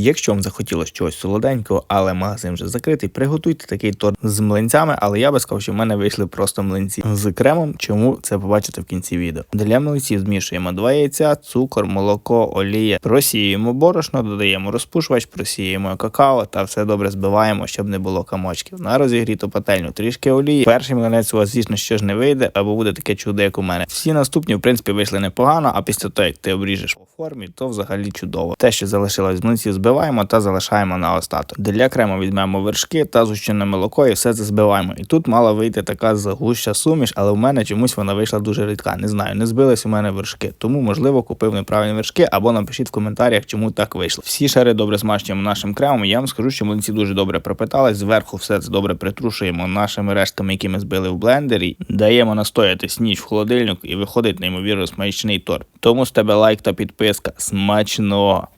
Якщо вам захотілося чогось солоденького, але магазин вже закритий, приготуйте такий торт з млинцями, але я би сказав, що в мене вийшли просто млинці з кремом. Чому це побачите в кінці відео? Для млинців змішуємо два яйця, цукор, молоко, олія, просіюємо борошно, додаємо розпушувач, просіюємо какао та все добре збиваємо, щоб не було комочків. На розігріту пательню трішки олії. Перший млинець у вас, звісно, що ж не вийде, або буде таке чудо, як у мене. Всі наступні, в принципі, вийшли непогано, а після того, як ти обріжеш по формі, то взагалі чудово. Те, що залишилось з млинців, збиваємо та залишаємо на остаток. Для крему візьмемо вершки та зущене молоко і все це збиваємо. І тут мала вийти така загуща суміш, але в мене чомусь вона вийшла дуже рідка. Не знаю, не збились у мене вершки. Тому, можливо, купив неправильні вершки, або напишіть в коментарях, чому так вийшло. Всі шари добре смачуємо нашим кремом. Я вам скажу, що млинці дуже добре пропитались. Зверху все це добре притрушуємо нашими рештками, які ми збили в блендері. Даємо настоятись ніч в холодильник і виходить неймовірно смачний торт. Тому з тебе лайк та підписка. Смачного!